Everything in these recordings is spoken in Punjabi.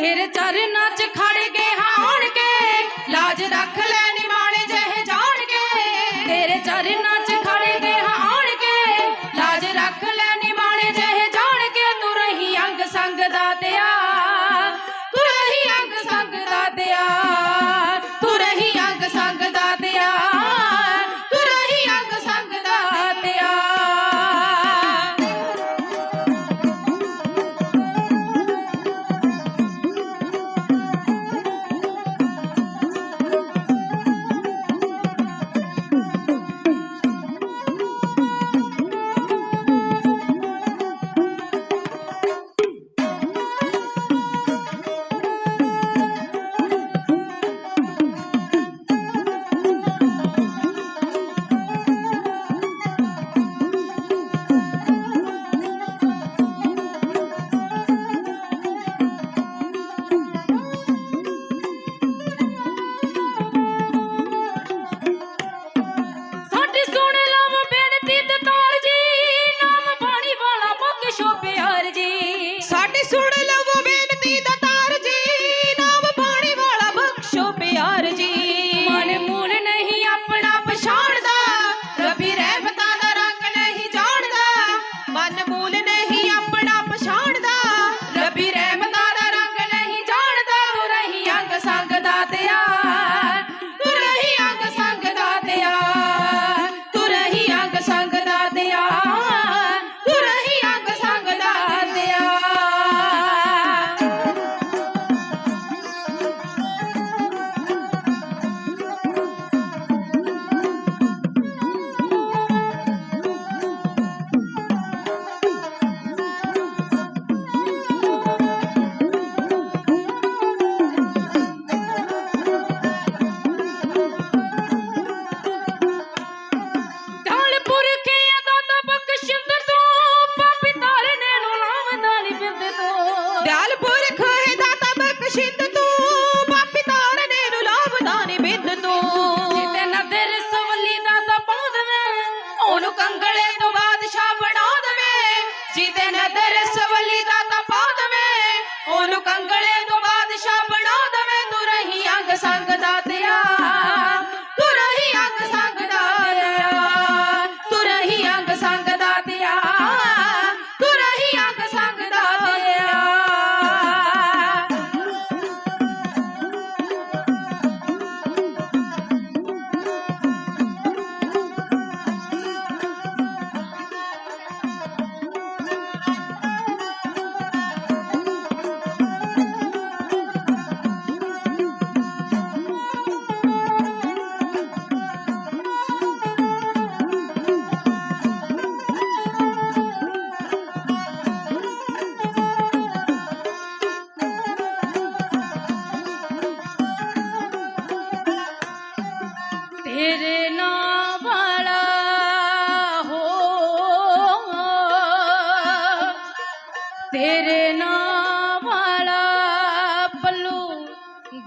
ਤੇਰੇ ਚਰਨਾਂ 'ਚ ਖੜ ਕੇ ਹਾਣ ਕੇ ਲਾਜ ਰੱਖ ਲੈ ਨਿਮਾਣੇ ਜਹ ਜਾਣ ਕੇ ਤੇਰੇ ਚਰਨਾਂ 'ਚ see that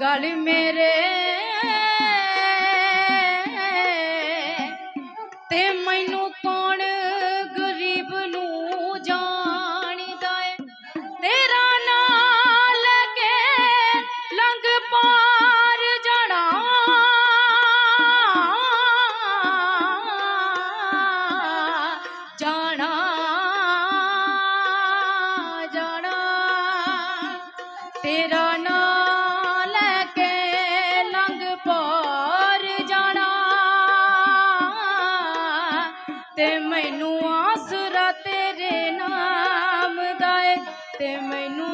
गल मेरे I know